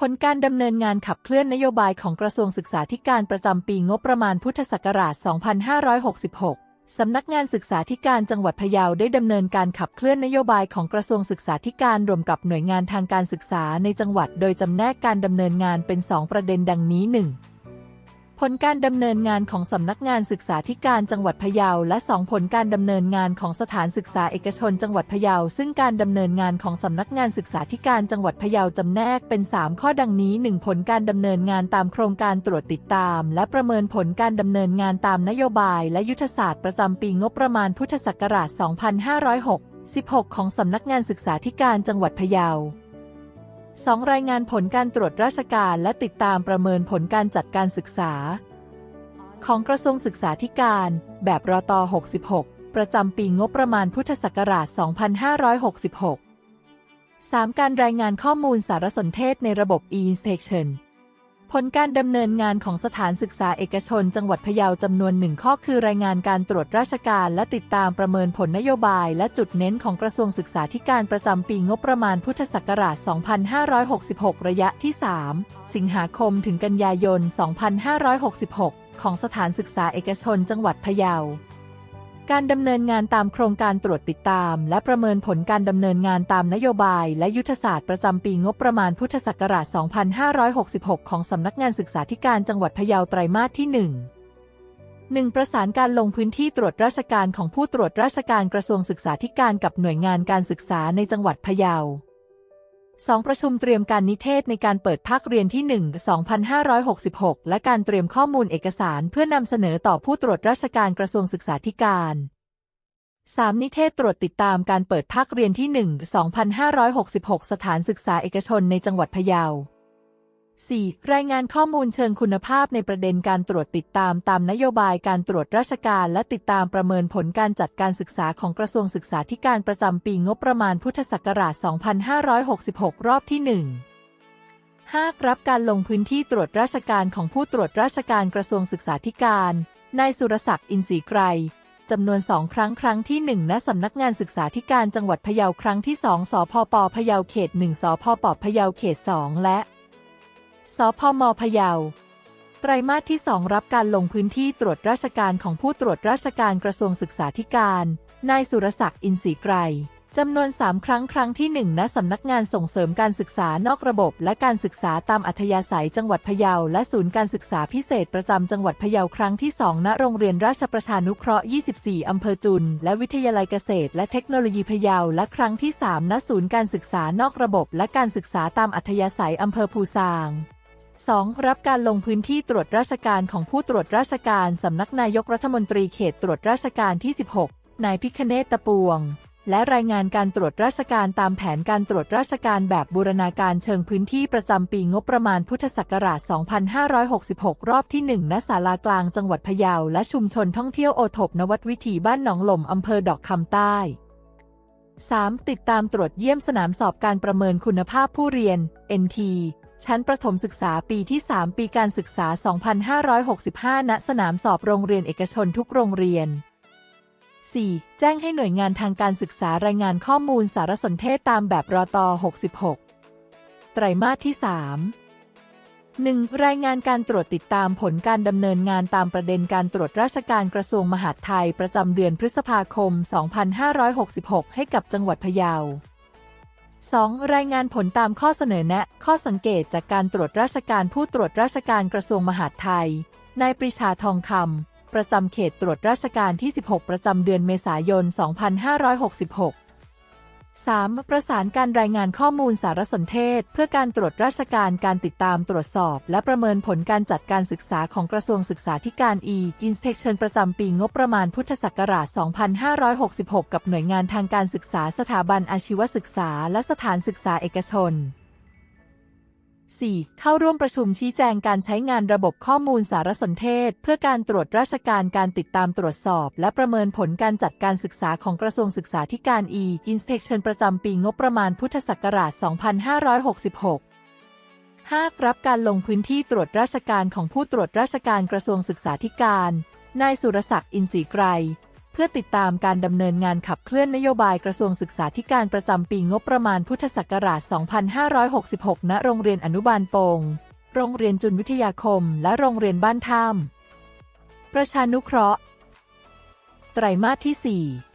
ผลการดำเนินงานขับเคลื่อนนโยบายของกระทรวงศึกษาธิการประจำปีงบประมาณพุทธศักราช 2566 สำนักงานศึกษาธิการจังหวัดพะเยาได้ดำเนินการขับเคลื่อนนโยบายของกระทรวงศึกษาธิการรวมกับหน่วยงานทางการศึกษาในจังหวัด โดยจำแนกการดำเนินงานเป็น 2 ประเด็นดังนี้ 1. ผลการดำเนินงานของสำนักงานศึกษาธิการจังหวัดพะเยา และ 2 ผลการดำเนินงานของสถานศึกษาเอกชนจังหวัดพะเยา ซึ่งการดำเนินงานของสำนักงานศึกษาธิการจังหวัดพะเยาจำแนกเป็น 3 ข้อดังนี้ 1. ผลการดำเนินงานตามโครงการตรวจติดตาม และประเมินผลการดำเนินงานตามนโยบาย และยุทธศาสตร์ประจำปีงบประมาณพุทธศักราช 2506/16 ของสำนักงานศึกษาธิการจังหวัดพะเยา 2. รายงานผลการตรวจราชการและติดตามประเมินผลการจัดการศึกษา ของกระทรวงศึกษาธิการ แบบรอต66 ประจำปีงบประมาณพุทธศักราช 2566 3. การรายงานข้อมูลสารสนเทศในระบบ e-inspection ผลการดำเนินงานของสถานศึกษาเอกชนจังหวัดพะเยาจำนวนหนึ่งข้อคือรายงานการตรวจราชการและติดตามประเมินผลนโยบายและจุดเน้นของกระทรวงศึกษาธิการประจำปีงบประมาณพุทธศักราช 2566 ระยะที่ 3 สิงหาคมถึงกันยายน 2566 ของสถานศึกษาเอกชนจังหวัดพะเยา การดำเนินงานตามโครงการตรวจติดตาม และประเมินผลการดำเนินงานตามนโยบาย และยุทธศาสตร์ประจำปีงบประมาณพุทธศักราช 2566 ของสำนักงานศึกษาธิการจังหวัดพะเยาไตรมาสที่ 1 1. ประสานการลงพื้นที่ตรวจราชการของผู้ตรวจราชการกระทรวงศึกษาธิการกับหน่วยงานการศึกษาในจังหวัดพะเยา 2. ประชุมเตรียมการนิเทศในการเปิดภาคเรียนที่ 1 2566 และการเตรียมข้อมูลเอกสารเพื่อนำเสนอต่อผู้ตรวจราชการกระทรวงศึกษาธิการ 3. นิเทศตรวจติดตามการเปิดภาคเรียนที่ 1 2566 สถานศึกษาเอกชนในจังหวัดพะเยา 4. รายงานข้อมูลเชิงคุณภาพในประเด็นการตรวจติดตามตามนโยบายการตรวจราชการและติดตามประเมินผลการจัดการศึกษาของกระทรวงศึกษาธิการประจำปีงบประมาณพุทธศักราช 2566 รอบที่ 1 5. รับการลงพื้นที่ตรวจราชการของผู้ตรวจราชการกระทรวงศึกษาธิการ นายสุรศักดิ์อินทรีไกรจำนวนสองครั้งครั้งที่ 1 ณสำนักงานศึกษาธิการจังหวัดพะเยาครั้งที่ 2สพปพะเยาเขต 1สพปพะเยาเขต 2 และ สพมพะเยา ไตรมาสที่ 2 รับการลงพื้นที่ตรวจราชการของผู้ตรวจราชการกระทรวงศึกษาธิการ นายสุรศักดิ์อินทรีไกรจำนวน 3 ครั้งครั้งที่ 1 ณ สำนักงานส่งเสริมการศึกษานอกระบบ และการศึกษาตามอัธยาศัยจังหวัดพะเยา และศูนย์การศึกษาพิเศษประจำจังหวัดพะเยาครั้งที่ 2 ณ โรงเรียนราชประชานุเคราะห์ 24 อำเภอจุน และวิทยาลัยเกษตร และเทคโนโลยีพะเยา และครั้งที่ 3 ณ ศูนย์การศึกษานอกระบบ และการศึกษาตามอัธยาศัยอำเภอภูซาง 2. รับการลงพื้นที่ตรวจราชการของผู้ตรวจราชการสำนักนายกรัฐมนตรีเขตตรวจราชการที่ 16 นายพิคเนตตะปวง และรายงานการตรวจราชการตามแผนการตรวจราชการแบบบูรณาการเชิงพื้นที่ประจำปีงบประมาณพุทธศักราช 2566 รอบที่ 1 ณ ศาลากลางจังหวัดพะเยา และชุมชนท่องเที่ยวโอทบนวัดวิถีบ้านหนองหล่มอำเภอดอกคำใต้ 3. ติดตามตรวจเยี่ยมสนามสอบการประเมินคุณภาพผู้เรียน NT ชั้นประถมศึกษาปีที่ 3 ปีการศึกษา 2565 ณ สนามสอบโรงเรียนเอกชนทุกโรงเรียน 4. แจ้งให้หน่วยงานทางการศึกษารายงานข้อมูลสารสนเทศตามแบบรอต66 ไตรมาสที่ 3 1. รายงานการตรวจติดตามผลการดำเนินงานตามประเด็นการตรวจราชการกระทรวงมหาดไทยประจำเดือนพฤษภาคม 2566 ให้กับจังหวัดพะเยา 2. รายงานผลตามข้อเสนอแนะ ข้อสังเกตจากการตรวจราชการผู้ตรวจราชการกระทรวงมหาดไทย นายปรีชาทองคำ ประจำเขตตรวจราชการที่ 16 ประจำเดือนเมษายน 2566 3. ประสานการรายงานข้อมูลสารสนเทศ เพื่อการตรวจราชการการติดตามตรวจสอบ และประเมินผลการจัดการศึกษาของกระทรวงศึกษาธิการ e-inspection ประจำปีงบประมาณพุทธศักราช 2566 กับหน่วยงานทางการศึกษาสถาบันอาชีวศึกษา และสถานศึกษาเอกชน 4. เข้าร่วมประชุมชี้แจงการใช้งานระบบข้อมูลสารสนเทศ เพื่อการตรวจราชการการติดตามตรวจสอบ และประเมินผลการจัดการศึกษาของกระทรวงศึกษาธิการ e-inspection ประจำปีงบประมาณพุทธศักราช 2566 5. รับการลงพื้นที่ตรวจราชการของผู้ตรวจราชการกระทรวงศึกษาธิการ นายสุรศักดิ์อินทรีไกร เพื่อติดตามการดำเนินงานขับเคลื่อนนโยบายกระทรวงศึกษาธิการประจำปีงบประมาณพุทธศักราช 2566 ณ โรงเรียนอนุบาลโปง โรงเรียนจุนวิทยาคม และโรงเรียนบ้านท่าม ประชานุเคราะห์ ไตรมาสที่ 4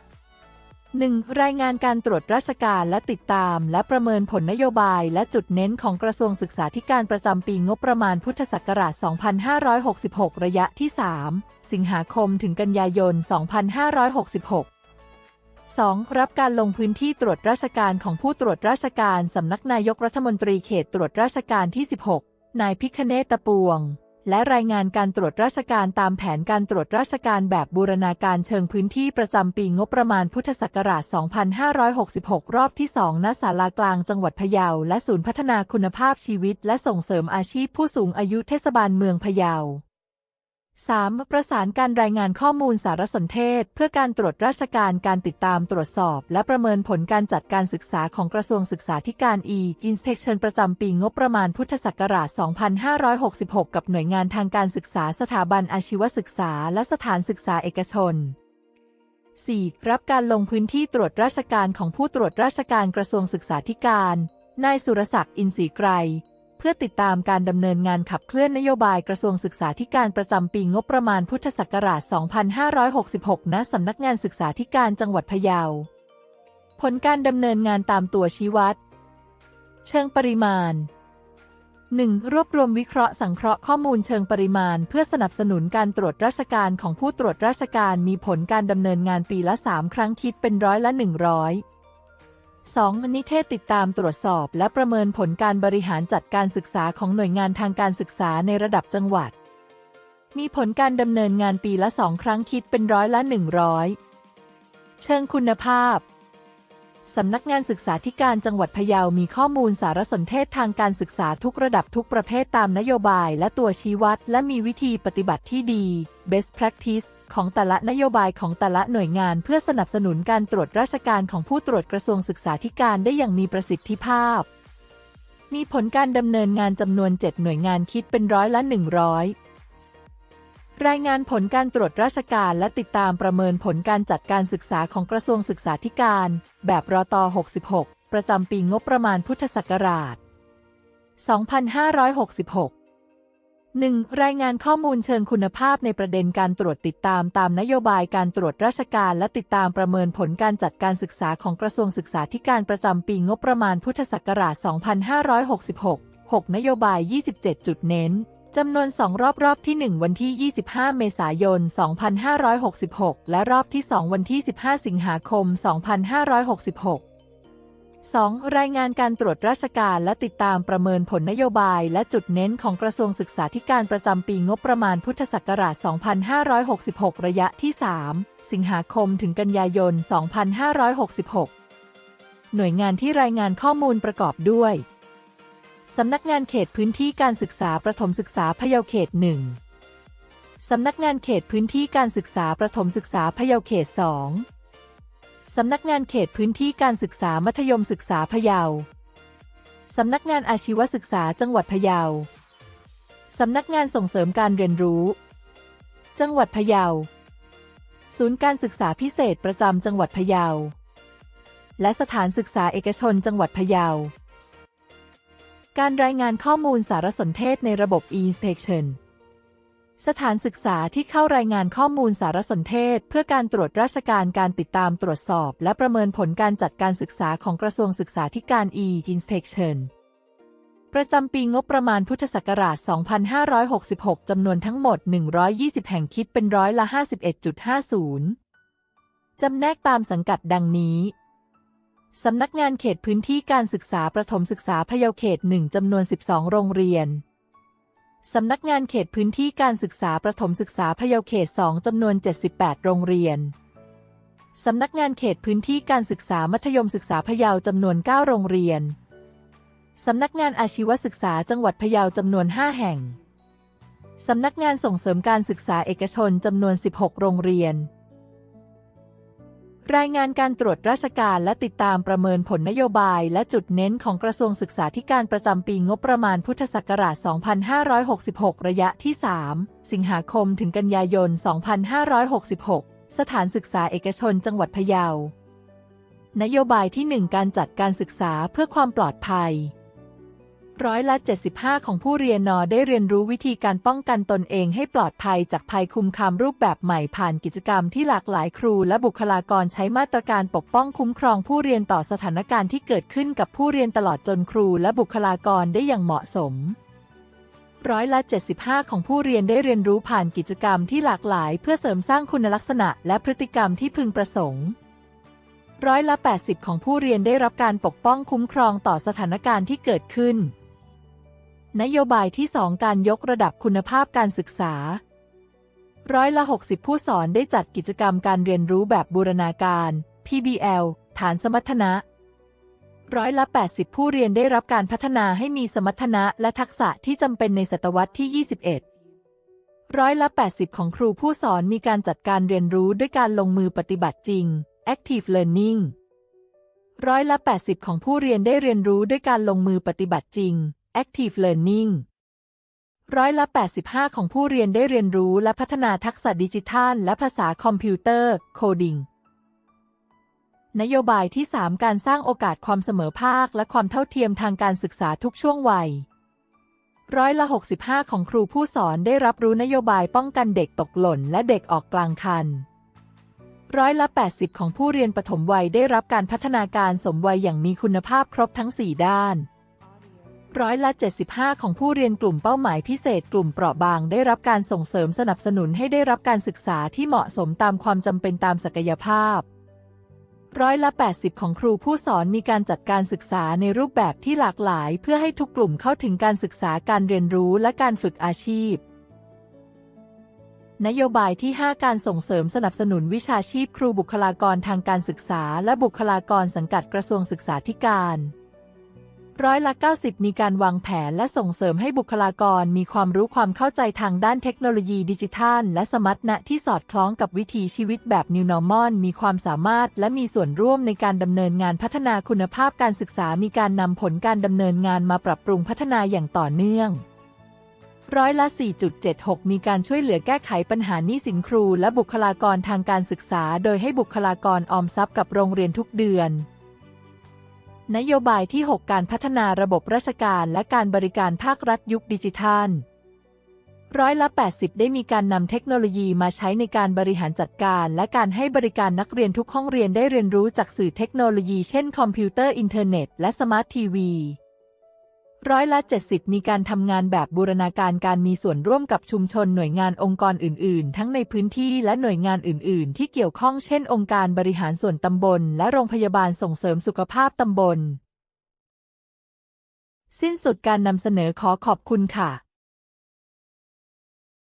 1. รายงานการตรวจราชการและติดตาม และประเมินผลนโยบาย และจุดเน้นของกระทรวงศึกษาธิการประจำปีงบประมาณพุทธศักราช 2566 ระยะที่ 3 สิงหาคมถึงกันยายน 2566 2. รับการลงพื้นที่ตรวจราชการของผู้ตรวจราชการ สำนักนายกรัฐมนตรีเขตตรวจราชการที่ 16 นายพิคเนตตะปวง และรายงานการตรวจราชการตามแผนการตรวจราชการแบบบูรณาการเชิงพื้นที่ประจำปีงบประมาณพุทธศักราช 2566 รอบที่ 2 ณ ศาลากลางจังหวัดพะเยา และศูนย์พัฒนาคุณภาพชีวิต และส่งเสริมอาชีพผู้สูงอายุเทศบาลเมืองพะเยา 3. ประสานการรายงานข้อมูลสารสนเทศ เพื่อการตรวจราชการการติดตามตรวจสอบ และประเมินผลการจัดการศึกษาของกระทรวงศึกษาธิการ e inspection ประจำปีงบประมาณพุทธศักราช 2566 กับหน่วยงานทางการศึกษาสถาบันอาชีวศึกษา และสถานศึกษาเอกชน 4. รับการลงพื้นที่ตรวจราชการของผู้ตรวจราชการกระทรวงศึกษาธิการ นายสุรศักดิ์อินทรีไกร เพื่อติดตามการดำเนินงานขับเคลื่อนนโยบายกระทรวงศึกษาธิการประจำปีงบประมาณพุทธศักราช 2566 ณ สำนักงานศึกษาธิการจังหวัดพะเยา ผลการดำเนินงานตามตัวชี้วัด เชิงปริมาณ 1. รวบรวมวิเคราะห์สังเคราะห์ข้อมูลเชิงปริมาณ เพื่อสนับสนุนการตรวจราชการของผู้ตรวจราชการมีผลการดำเนินงานปีละ 3 ครั้งคิดเป็นร้อยละ 100 2. นิเทศติดตามตรวจสอบ และประเมินผลการบริหารจัดการศึกษาของหน่วยงานทางการศึกษาในระดับจังหวัด มีผลการดำเนินงานปีละ2ครั้งคิดเป็นร้อยละ 100 เชิงคุณภาพ สำนักงานศึกษาธิการจังหวัดพะเยา มีข้อมูลสารสนเทศทางการศึกษาทุกระดับทุกประเภทตามนโยบายและตัวชี้วัด และมีวิธีปฏิบัติที่ดี best practice ของแต่ละนโยบายของแต่ละหน่วยงานเพื่อสนับสนุนการตรวจราชการของผู้ตรวจกระทรวงศึกษาธิการได้อย่างมีประสิทธิภาพ มีผลการดำเนินงานจำนวน 7 หน่วยงานคิดเป็นร้อยละ 100 รายงานผลการตรวจราชการและติดตามประเมินผลการจัดการศึกษาของกระทรวงศึกษาธิการ แบบรอต66 ประจำปีงบประมาณพุทธศักราช 2566 1. รายงานข้อมูลเชิงคุณภาพในประเด็นการตรวจติดตามตามนโยบายการตรวจราชการและติดตามประเมินผลการจัดการศึกษาของกระทรวงศึกษาธิการประจำปีงบประมาณพุทธศักราช 2566 6 นโยบาย 27 จุดเน้น จำนวน2รอบรอบที่ 1 วันที่ 25 เมษายน 2566 และรอบที่ 2 วันที่ 15 สิงหาคม 2566 2. รายงานการตรวจราชการและติดตามประเมินผลนโยบายและจุดเน้นของกระทรวงศึกษาธิการประจำปีงบประมาณพุทธศักราช 2566 ระยะที่ 3 สิงหาคมถึงกันยายน 2566 หน่วยงานที่รายงานข้อมูลประกอบด้วย สำนักงานเขตพื้นที่การศึกษาประถมศึกษาพะเยาเขต1สำนักงานเขตพื้นที่การศึกษาประถมศึกษาพะเยาเขต2สำนักงานเขตพื้นที่การศึกษามัธยมศึกษาพะเยา สำนักงานอาชีวศึกษาจังหวัดพะเยา สำนักงานส่งเสริมการเรียนรู้ จังหวัดพะเยา ศูนย์การศึกษาพิเศษประจำจังหวัดพะเยา และสถานศึกษาเอกชนจังหวัดพะเยา การรายงานข้อมูลสารสนเทศในระบบ e-inspection สถานศึกษาที่เข้ารายงานข้อมูลสารสนเทศ เพื่อการตรวจราชการการติดตามตรวจสอบ และประเมินผลการจัดการศึกษาของกระทรวงศึกษาธิการ e-inspection ประจำปีงบประมาณพุทธศักราช 2566 จำนวนทั้งหมด 120 แห่งคิดเป็นร้อยละ 51.50 จำแนกตามสังกัดดังนี้ สำนักงานเขตพื้นที่การศึกษาประถมศึกษาพะเยาเขต1จำนวน 12 โรงเรียน สำนักงานเขตพื้นที่การศึกษาประถมศึกษาพะเยาเขต2จำนวน 78 โรงเรียน สำนักงานเขตพื้นที่การศึกษามัธยมศึกษาพะเยาจำนวน 9 โรงเรียน สำนักงานอาชีวศึกษาจังหวัดพะเยาจำนวน 5 แห่ง สำนักงานส่งเสริมการศึกษาเอกชนจำนวน 16 โรงเรียน รายงานการตรวจราชการและติดตามประเมินผลนโยบายและจุดเน้นของกระทรวงศึกษาธิการประจำปีงบประมาณพุทธศักราช 2566 ระยะที่ 3 สิงหาคมถึงกันยายน 2566 สถานศึกษาเอกชนจังหวัดพะเยา นโยบายที่ 1 การจัดการศึกษาเพื่อความปลอดภัย ร้อยละ 75 ของผู้เรียนนอได้เรียนรู้วิธีการป้องกันตนเองให้ปลอดภัยจากภัยคุมคามรูปแบบใหม่ผ่านกิจกรรมที่หลากหลายครูและบุคลากรใช้มาตรการปกป้องคุ้มครองผู้เรียนต่อสถานการณ์ที่เกิดขึ้นกับผู้เรียนตลอดจนครูและบุคลากรได้อย่างเหมาะสมร้อยละ 75 ของผู้เรียนได้เรียนรู้ผ่านกิจกรรมที่หลากหลาย เพื่อเสริมสร้างคุณลักษณะและพฤติกรรมที่พึงประสงค์ร้อยละ 80 ของผู้เรียนได้รับการปกป้องคุ้มครองต่อสถานการณ์ที่เกิดขึ้น นโยบายที่ 2 การยกระดับคุณภาพการศึกษา ร้อยละ 60 ผู้สอนได้จัดกิจกรรมการเรียนรู้แบบบูรณาการ PBL ฐานสมรรถนะร้อยละ 80 ผู้เรียนได้รับการพัฒนาให้มีสมรรถนะและทักษะที่จำเป็นในศตวรรษที่ 21 ร้อยละ 80 ของครูผู้สอนมีการจัดการเรียนรู้ด้วยการลงมือปฏิบัติจริง Active Learning ร้อยละ 80 ของผู้เรียนได้เรียนรู้ด้วยการลงมือปฏิบัติจริง Active Learning ร้อยละ 85 ของผู้เรียนได้เรียนรู้และพัฒนาทักษะดิจิทัล และภาษาคอมพิวเตอร์ Coding นโยบายที่ 3 การสร้างโอกาสความเสมอภาค และความเท่าเทียมทางการศึกษาทุกช่วงวัย ร้อยละ 65 ของครูผู้สอนได้รับรู้นโยบายป้องกันเด็กตกหล่น และเด็กออกกลางคัน ร้อยละ 80 ของผู้เรียนปฐมวัยได้รับการพัฒนาการสมวัยอย่างมีคุณภาพครบทั้ง 4 ด้าน ร้อยละ 75 ของผู้เรียนกลุ่มเป้าหมายพิเศษกลุ่มเปราะบางได้รับการส่งเสริมสนับสนุนให้ได้รับการศึกษาที่เหมาะสมตามความจำเป็นตามศักยภาพ ร้อยละ 80 ของครูผู้สอนมีการจัดการศึกษาในรูปแบบที่หลากหลาย เพื่อให้ทุกกลุ่มเข้าถึงการศึกษาการเรียนรู้และการฝึกอาชีพนโยบายที่ 5 การส่งเสริมสนับสนุนวิชาชีพครูบุคลากรทางการศึกษา และบุคลากรสังกัดกระทรวงศึกษาธิการ ร้อยละ 90 มีการวางแผนและส่งเสริมให้บุคลากรมีความรู้ความเข้าใจทางด้านเทคโนโลยีดิจิทัล และสมรรถนะที่สอดคล้องกับวิถีชีวิตแบบ New Normal มีความสามารถและมีส่วนร่วมในการดำเนินงานพัฒนาคุณภาพการศึกษา มีการนำผลการดำเนินงานมาปรับปรุงพัฒนาอย่างต่อเนื่องร้อยละ 4.76 มีการช่วยเหลือแก้ไขปัญหาหนี้สินครู และบุคลากรทางการศึกษา โดยให้บุคลากรออมทรัพย์กับโรงเรียนทุกเดือน นโยบายที่ 6 การพัฒนาระบบราชการและการบริการภาครัฐยุคดิจิทัลร้อยละ 80 ได้มีการนำเทคโนโลยีมาใช้ในการบริหารจัดการ และการให้บริการนักเรียนทุกห้องเรียนได้เรียนรู้จากสื่อเทคโนโลยี เช่น คอมพิวเตอร์อินเทอร์เน็ต และสมาร์ททีวี ร้อยละ 70 มีการทำงานแบบบูรณาการการมีส่วนร่วมกับชุมชนหน่วยงานองค์กรอื่น ๆ ทั้งในพื้นที่และหน่วยงานอื่น ๆ ที่เกี่ยวข้องเช่น องค์การบริหารส่วนตำบล และโรงพยาบาลส่งเสริมสุขภาพตำบล สิ้นสุดการนำเสนอขอขอบคุณค่ะ